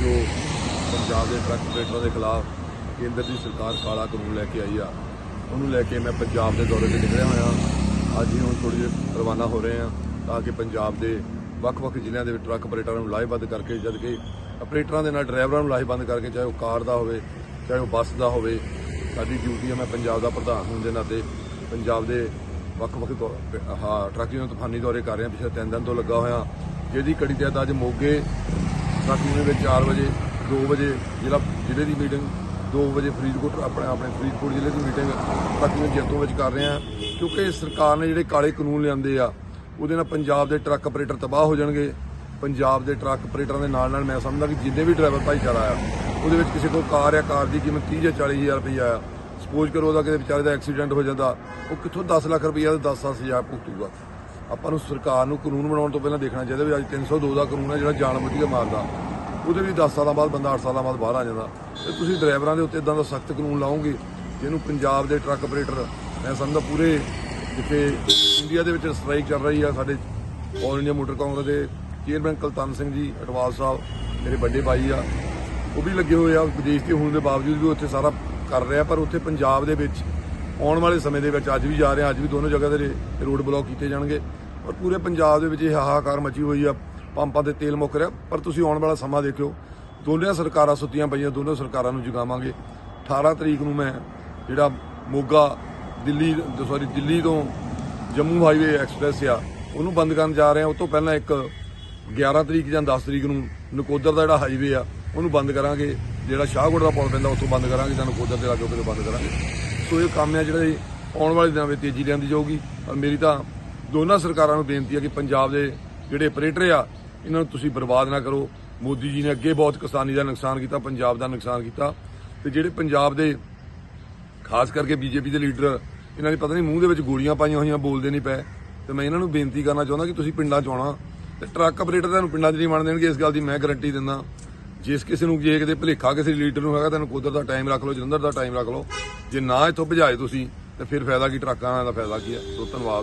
ਜੋ ਪੰਜਾਬ ਦੇ ਟਰੱਕ ਆਪਰੇਟਰਾਂ ਦੇ ਖਿਲਾਫ ਕੇਂਦਰ ਦੀ ਸਰਕਾਰ ਕਾਲਾ ਕਾਨੂੰਨ ਲੈ ਕੇ ਆਈ ਆ, ਉਹਨੂੰ ਲੈ ਕੇ ਮੈਂ ਪੰਜਾਬ ਦੇ ਦੌਰੇ ਤੇ ਨਿਕਲਿਆ ਹੋਇਆ। ਅੱਜ ਹੀ ਹੁਣ ਥੋੜੀ ਜਿਹੀ ਰਵਾਨਾ ਹੋ ਰਹੇ ਹਾਂ ਤਾਂ ਕਿ ਪੰਜਾਬ ਦੇ ਵੱਖ-ਵੱਖ ਜ਼ਿਲ੍ਹਿਆਂ ਦੇ ਵਿੱਚ ਟਰੱਕ ਆਪਰੇਟਰਾਂ ਨੂੰ ਲਾਹੇਬੰਦ ਕਰਕੇ ਜਦ ਕਿ ਆਪਰੇਟਰਾਂ ਦੇ ਨਾਲ ਡਰਾਈਵਰਾਂ ਨੂੰ ਲਾਹੇਬੰਦ ਕਰਕੇ ਚਾਹੇ ਉਹ ਕਾਰ ਦਾ ਹੋਵੇ, ਚਾਹੇ ਉਹ ਬੱਸ ਦਾ ਹੋਵੇ, ਸਾਡੀ ਡਿਊਟੀ ਹੈ ਮੈਂ ਪੰਜਾਬ ਦਾ ਪ੍ਰਧਾਨ ਹੋਣ ਦੇ ਨਾਤੇ ਪੰਜਾਬ ਦੇ ਵੱਖ-ਵੱਖ ਦੌ- ਆਹ ਟਰੱਕ ਯੂਨੀਅਨ ਤੂਫਾਨੀ ਦੌਰੇ ਕਰ ਰਹੇ ਹਾਂ ਪਿਛਲੇ ਤਿੰਨ ਦਿਨ ਤੋਂ ਲੱਗਾ ਹੋਇਆ। ਜਿਹਦੀ ਕੜੀ ਤੇ ਅੱਜ ਮੋਗੇ ਟਰੱਕ ਯੂਨੀਅਨ ਵਿੱਚ 4 ਵਜੇ 2 ਵਜੇ ਜ਼ਿਲ੍ਹਾ ਜ਼ਿਲ੍ਹੇ ਦੀ ਮੀਟਿੰਗ 2 ਵਜੇ ਫਰੀਦਕੋਟ ਆਪਣੇ ਆਪਣੇ ਫਰੀਦਕੋਟ ਜ਼ਿਲ੍ਹੇ ਦੀ ਮੀਟਿੰਗ ਟਰੱਕ ਯੂਨੀਅਨ ਜੈਤੋ ਵਿੱਚ ਕਰ ਰਹੇ। ਹਾਂ ਕਿਉਂਕਿ ਸਰਕਾਰ ਨੇ ਜਿਹੜੇ ਕਾਲੇ ਕਾਨੂੰਨ ਲਿਆਂਦੇ ਆ, ਉਹਦੇ ਨਾਲ ਪੰਜਾਬ ਦੇ ਟਰੱਕ ਆਪਰੇਟਰ ਤਬਾਹ ਹੋ ਜਾਣਗੇ। ਪੰਜਾਬ ਦੇ ਟਰੱਕ ਆਪਰੇਟਰਾਂ ਦੇ ਨਾਲ ਨਾਲ ਮੈਂ ਸਮਝਦਾ ਕਿ ਜਿੰਨੇ ਵੀ ਡਰਾਈਵਰ ਭਾਈਚਾਰਾ ਆ, ਉਹਦੇ ਵਿੱਚ ਕਿਸੇ ਕੋਲ ਕਾਰ ਆ ਕਾਰ ਦੀ ਕੀਮਤ 30 ਜਾਂ 40 ਹਜ਼ਾਰ ਰੁਪਈਆ ਆ। ਸਪੋਜ਼ ਕਰੋ ਉਹਦਾ ਕਿਤੇ ਵਿਚਾਰੇ ਦਾ ਐਕਸੀਡੈਂਟ ਹੋ ਜਾਂਦਾ, ਉਹ ਕਿੱਥੋਂ 10 ਲੱਖ ਰੁਪਈਆ ਤੇ 10 ਹਜ਼ਾਰ ਭੁਗਤੂਗਾ ਆਪਾਂ ਨੂੰ ਸਰਕਾਰ ਨੂੰ ਕਾਨੂੰਨ ਬਣਾਉਣ ਤੋਂ ਪਹਿਲਾਂ ਦੇਖਣਾ ਚਾਹੀਦਾ ਵੀ ਅੱਜ 302 ਦਾ ਕਾਨੂੰਨ ਹੈ ਜਿਹੜਾ ਜਾਨ ਬੁੱਝ ਕੇ ਮਾਰਦਾ। ਉਹਦੇ ਵੀ 10 ਸਾਲਾਂ ਬਾਅਦ ਬੰਦਾ 8 ਸਾਲਾਂ ਬਾਅਦ ਬਾਹਰ ਆ ਜਾਂਦਾ। ਤੇ ਤੁਸੀਂ ਡਰਾਈਵਰਾਂ ਦੇ ਉੱਤੇ ਇਦਾਂ ਦਾ ਸਖਤ ਕਾਨੂੰਨ ਲਾਓਗੇ, ਜਿਹਨੂੰ ਪੰਜਾਬ ਦੇ ਟਰੱਕ ਆਪਰੇਟਰ, ਮੈਂ ਸਮਝਦਾ ਪੂਰੇ ਜਿੱਥੇ ਇੰਡੀਆ ਦੇ ਵਿੱਚ ਸਟ੍ਰਾਈਕ ਚੱਲ ਰਹੀ ਆ, ਸਾਡੇ ਆਲ ਇੰਡੀਆ ਮੋਟਰ ਕਾਂਗਰਸ ਦੇ ਚੇਅਰਮੈਨ ਕੁਲਤਾਨ ਸਿੰਘ ਜੀ, ਅਟਵਾਲ ਸਾਹਿਬ, ਮੇਰੇ ਵੱਡੇ ਭਾਈ ਆ, ਉਹ ਵੀ ਲੱਗੇ ਹੋਏ ਆ, ਵਿਦੇਸ਼ ਦੇ ਹੋਣ ਦੇ ਬਾਵਜੂਦ ਵੀ ਉੱਥੇ ਸਾਰਾ ਕਰ ਰਿਹਾ, ਪਰ ਉੱਥੇ ਪੰਜਾਬ ਦੇ ਵਿੱਚ ਆਉਣ ਵਾਲੇ ਸਮੇਂ ਦੇ ਵਿੱਚ ਅੱਜ ਵੀ ਜਾ ਰਹੇ ਆ, ਅੱਜ ਵੀ ਦੋਨੋਂ ਜਗ੍ਹਾ ਦੇ ਰੋਡ ਬਲੌਕ ਕੀਤੇ ਜਾਣਗੇ। ਔਰ ਪੂਰੇ ਪੰਜਾਬ ਦੇ ਵਿੱਚ ਇਹ ਹਾਹਾਕਾਰ ਮਚੀ ਹੋਈ ਆ, ਪੰਪਾਂ ਤੇ ਤੇਲ ਮੁੱਕ ਰਿਹਾ। ਪਰ ਤੁਸੀਂ ਆਉਣ ਵਾਲਾ ਸਮਾਂ ਦੇਖਿਓ, ਦੋਨੋਂ ਸਰਕਾਰਾਂ ਸੁੱਤੀਆਂ ਪਈਆਂ, ਦੋਨੋਂ ਸਰਕਾਰਾਂ ਨੂੰ ਜਗਾਵਾਂਗੇ। 18 ਤਰੀਕ ਨੂੰ ਮੈਂ ਜਿਹੜਾ ਮੋਗਾ, ਦਿੱਲੀ ਸੌਰੀ ਦਿੱਲੀ ਤੋਂ ਜੰਮੂ ਹਾਈਵੇ ਐਕਸਪ੍ਰੈਸ ਆ, ਉਹਨੂੰ ਬੰਦ ਕਰਨ ਜਾ ਰਹੇ। ਆ ਉਸ ਤੋਂ ਪਹਿਲਾਂ ਇੱਕ 11 ਤਰੀਕ ਜਾਂ 10 ਤਰੀਕ ਨੂੰ ਨਕੋਦਰ ਦਾ ਜਿਹੜਾ ਹਾਈਵੇ ਆ, ਉਹਨੂੰ ਬੰਦ ਕਰਾਂਗੇ। ਜਿਹੜਾ ਸ਼ਾਹਗੁੜ ਦਾ ਪੁਲ ਪੈਂਦਾ ਉੱਥੋਂ ਬੰਦ ਕਰਾਂਗੇ ਜਾਂ ਨਕੋਦਰ ਦੇ ਲਾਗੇ ਕਿਤੇ ਬੰਦ ਕਰਾਂਗੇ। ਸੋ ਇਹ ਕੰਮ ਆ ਜਿਹੜਾ ਇਹ ਆਉਣ ਵਾਲੇ ਦਿਨਾਂ ਵਿੱਚ ਤੇਜ਼ੀ ਲਿਆਂਦੀ ਜਾਊਗੀ। ਔਰ ਮੇਰੀ ਤਾਂ ਦੋਨਾਂ ਸਰਕਾਰਾਂ ਨੂੰ ਬੇਨਤੀ ਹੈ ਕਿ ਪੰਜਾਬ ਦੇ ਜਿਹੜੇ ਆਪਰੇਟਰ ਆ, ਇਹਨਾਂ ਨੂੰ ਤੁਸੀਂ ਬਰਬਾਦ ਨਾ ਕਰੋ। ਮੋਦੀ ਜੀ ਨੇ ਅੱਗੇ ਬਹੁਤ ਕਿਸਾਨੀ ਦਾ ਨੁਕਸਾਨ ਕੀਤਾ, ਪੰਜਾਬ ਦਾ ਨੁਕਸਾਨ ਕੀਤਾ। ਤੇ ਜਿਹੜੇ ਪੰਜਾਬ ਦੇ, ਖਾਸ ਕਰਕੇ ਬੀਜੇਪੀ ਦੇ ਲੀਡਰ, ਇਹਨਾਂ ਨੇ ਪਤਾ ਨਹੀਂ ਮੂੰਹ ਦੇ ਵਿੱਚ ਗੋਲੀਆਂ ਪਾਈਆਂ ਹੋਈਆਂ, ਬੋਲਦੇ ਨਹੀਂ ਪਏ। ਤੇ ਮੈਂ ਇਹਨਾਂ ਨੂੰ ਬੇਨਤੀ ਕਰਨਾ ਚਾਹੁੰਦਾ ਕਿ ਤੁਸੀਂ ਪਿੰਡਾਂ 'ਚ ਆਉਣਾ। ਤੇ ਟਰੱਕ ਆਪਰੇਟਰ ਤੁਹਾਨੂੰ ਪਿੰਡਾਂ 'ਚ ਨਹੀਂ ਵੜਨ ਦੇਣਗੇ, ਇਸ ਗੱਲ ਦੀ ਮੈਂ ਗਾਰੰਟੀ ਦਿੰਦਾ। ਜਿਸ ਕਿਸੇ ਨੂੰ ਜੇ ਕਿਤੇ ਭੁਲੇਖਾ ਕਿਸੇ ਲੀਡਰ ਨੂੰ ਹੈਗਾ, ਤੁਹਾਨੂੰ ਕੋਦਰ ਦਾ ਟਾਈਮ ਰੱਖ ਲਓ, ਜਲੰਧਰ ਦਾ ਟਾਈਮ ਰੱਖ ਲਓ। ਜੇ ਨਾ ਇੱਥੋਂ ਭਜਾਏ ਤੁਸੀਂ, ਤੇ ਫਿਰ ਫਾਇਦਾ ਕੀ, ਟਰੱਕਾਂ ਦਾ ਫਾਇਦਾ ਕੀ ਹੈ ਸੋ ਧੰਨਵਾਦ।